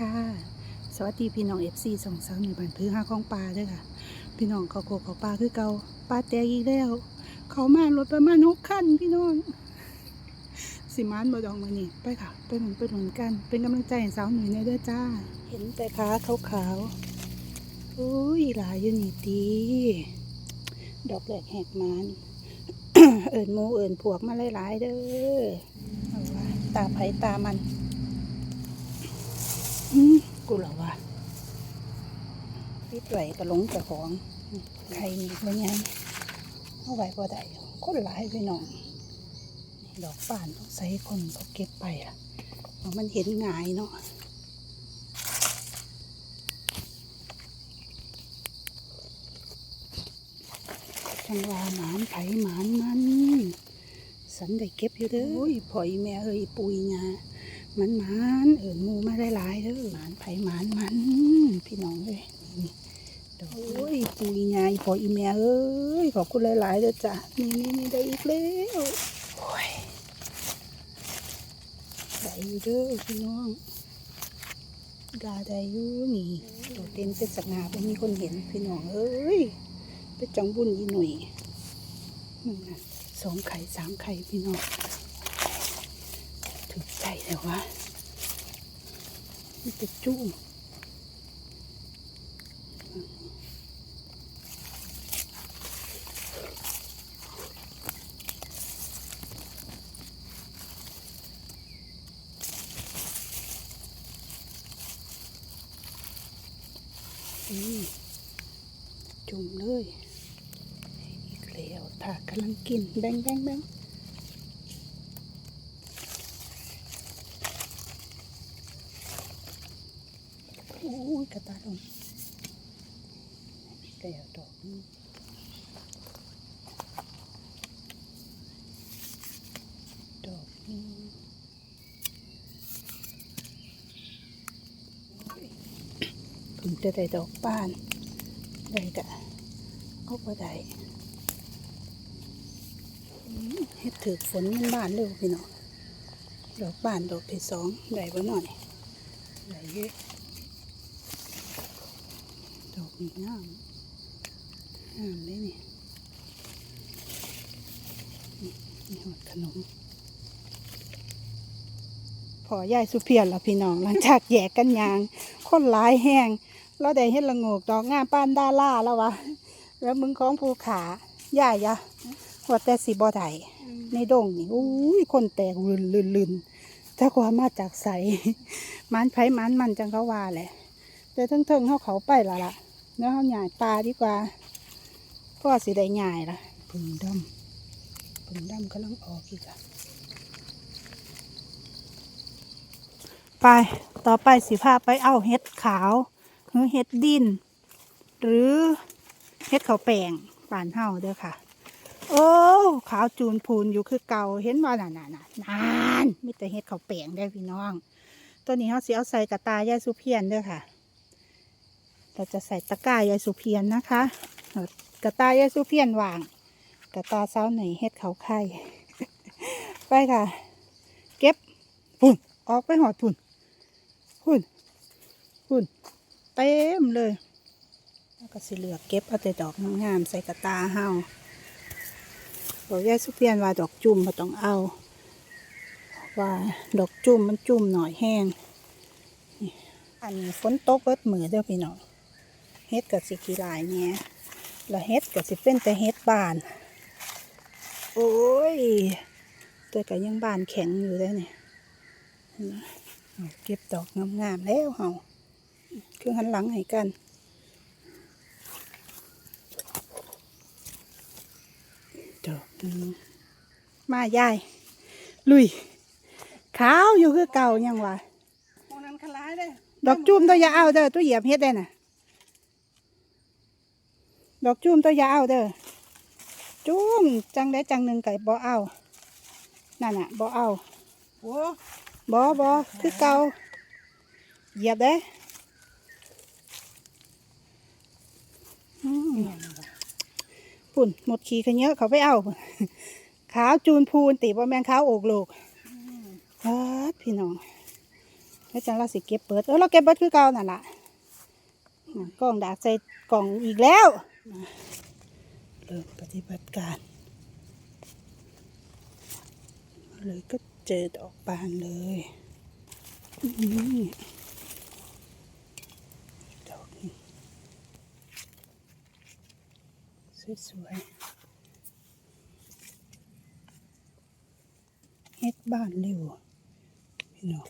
ค่ะ สวัสดีพี่น้องเอฟซีสองสาวหนึ่งบันพื้ห้าของปลาด้วยค่ะ พี่น้องเขาโกเขาปลาคือเกาปลาแตกอีกแล้ว เขามารถประมาณหกคันพี่น้องสิมานบดองมานี่ไปค่ะ ไปหนุนไปหนุนกัน เป็นกำลังใจให้สาวหนุ่ยในเด้อจ้า เห็นแต่ขาขาวๆอุ้ยหลายอยู่นี่ดีดอกแหลกแหกมันเอิญมูเอิญพวกมาหลายๆเด้อเอาว่าตาไผ่ตามัน อืมกูเหรอวะปิดไหวกระหลงเจ้าของใครมีเพื่อนยังเอาไว้พอได้คนหลายพี่น้องดอกป่านต้องใส่คนเขาเก็บไปล่ะเพราะมันเห็นง่ายเนาะจังว่าหมานไผ่หมานมัน สันได้เก็บอยู่เด้อโอ้ยพอยแม่เอ้ยปุยงา มันมันเอิญมูมาได้หลายเด้อมันไผมันมันพี่น้องเลยนี่ดอกโอ้ยปุยไงพออีเมียเอ้ยขอบคุณหลายๆเด้อจ้ะนี่นี่นี่ได้อีกแล้วโอ้ยได้อยู่เด้อพี่น้องดาได้อยู่นี่ดอกเต็มเป็นสง่าเป็นมีคนเห็นพี่น้องเอ้ยไปจังบุญอีหนุ่ยมึงนะสองไข่สามไข่พี่น้อง ถึงใจแล้ววะมันจะจุ้มอืมจุ่มเลยอีกแล้วถ้ากำลังกินแบงแบงแบง โอ้ย กระตาลงแก้วดอกนี้ดอกนี้เพิ่งจะได้ดอกบ้านได้กะเอาไปได้เฮ็ดถือฝนมันบ้านเร็วพี่น้องดอกบ้านดอกที่สองได้บ่หน่อยได้เยอะ ดอกนี้งามงามเลยนี่นี่หอดขนม พอยายสุเพียรละพี่น้อง หลังจากแยกกันยาง คนหลายแห้งเราได้เห็ดละงกดอกงามป้านดาล่าแล้ววะแล้วมึงของภูขายายยะว่าแต่สีบ่ไดในดงนี่อุ้ยคนแตกลืนลืนลืนถ้าความมาจากใสมันไผมันมันจังเขาว่าแหละแต่ทั้งเทิงเขาเขาไปละล่ะ แล้วเขาหย่ายปลาดีกว่าพ่อสิได้หย่ายละผึ่งดำผึ่งดำกำลังออกอีกอะไปต่อไปสิพาไปเอาเห็ดขาวหรือเห็ดดิน หรือเห็ดเขาวแปลงป่านเฮาเด้อค่ะ โอ้ขาวจูนพูนอยู่คือเก่าเห็นว่าน่ะน่ะน่ะนานมีแต่เห็ดเขาวแปลงได้อพี่น้อง ตัวนี้เขาสิเอาใส่กระตายายสุเพียนเด้อค่ะ เราจะใส่ตะกร้ายายสุเพียนนะคะกระตายายสุเพียนวางกระตาเซ้าหน่อยเฮ็ดเขาไข่ไปค่ะ เก็บพุ่นออกไปหอดพุ่นพุ่นพุ่นเต็มเลยแล้วก็สิเหลือเก็บเอาแต่ดอกงามๆใส่กระตาเฮาบอกยายสุเพียนว่าดอกจุ่มมาต้องเอาว่าดอกจุ่มมันจุ่มหน่อยแห้ง อันนี้ฝนตกเบิดมือเด้อพี่น้อง เฮ็ดกับสิกี่หลายเนี่ยแล้วเฮ็ดกับสิเป็นแต่เฮ็ดบาน โอ้ยแต่ก็ยังบานแข็งอยู่เลยเนี่ยเห็นไหมเอาเก็บดอกงามๆแล้วเฮาคือหันหลังให้กันดอกหนึงมายาย ลุย ขาวอยู่คือเก่ายังวะมองนั้นคล้ายเลยดอกจุ่มตัวอยาเอาเด้อตัวเหยียบเฮ็ดได้น่ะ ดอกจุ่มตัวยาเอาเด้อจุ่มจังได้จังหนึ่งไก่บ่เอานั่นน่ะบ่เอาโบ่บ่คือเก่าเหยียบเด้อืมปุ่นหมดขี้ขะเยอะเขาไปเอาขาวจูนพูนติบ่แมงขาวโอกโลกครับพี่น้องแล้วจังเราสิเก็บเปิดเออเราเก็บเบิดคือเก่านั่นล่ะน่ะกล้องดากใส่กล่องอีกแล้ว นะเริ่มปฏิบัติการเลยก็เจอดอกบานเลยนี่ดอกนี้สวยๆเฮ็ดบ้านเร็วพี่น้อง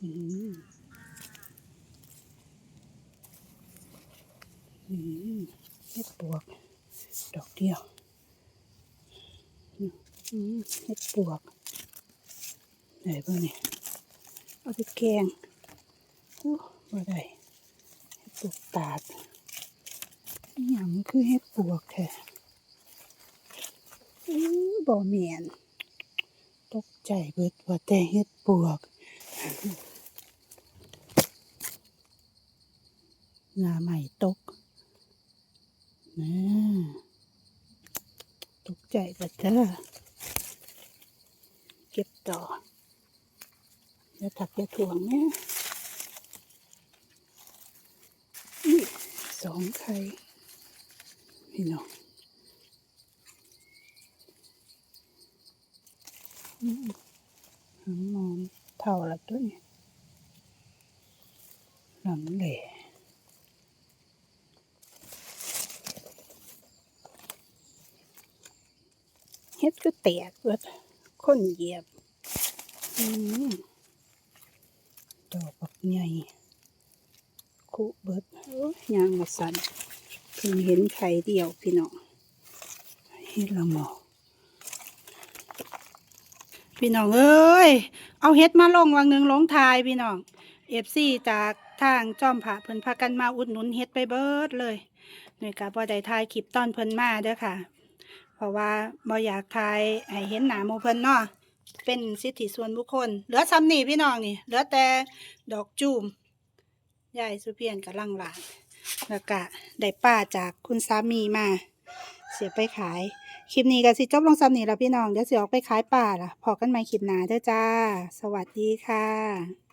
เห็ดปวก ดอกเดียวเห็ดปวกไหนบ้างเนี่ยเอาไปแกงอู้บ่ได้เห็ดปวกตาดอย่างคือเห็ดปวกแท้อู้บ่เมียนตกใจเบิดว่าแต่เห็ดปวก งาใหม่ตกนะตกใจแต่เจ้าเก็บต่ออย่าถักอย่าถ่วงนะนี่สองไข่พี่น้องอืมหอมมอนเท่าละตัวนี้หลังเหล่ เฮ็ ดก็แตกเบิดคนเหยียบดอกบักใหญ่คุเบิดยางมาสันเพิ่งเห็นไข่เดียวพี่น้องเฮ็ดละหมอพี่น้องเอ้ย เอาเฮ็ดมาลงวังหนึ่งลงทายพี่น้องเอฟซีจากทางจอมผาเพิ่นพากันมาอุดหนุนเฮ็ดไปเบิดเลยหน่วยกาบ่ได้ทายคลิปตอนเพิ่นมาเด้อค่ะ เพราะว่าบ่อยากทายให้เห็นหน้าหมู่เพิ่นเนาะเป็นสิทธิส่วนบุคคล เหลือซ้ำนี่พี่น้องนี่ เหลือแต่ดอกจูมยายสุเพียนกับลังหลานแล้วก็ได้ป้าจากคุณสามีมา เสียไปขาย คลิปนี้ก็สิจบลงซ้ำนี่แล้วพี่น้อง เดี๋ยวสิออกไปขายป่าล่ะพอกันใหม่คลิปหน้าเด้อจ้า สวัสดีค่ะ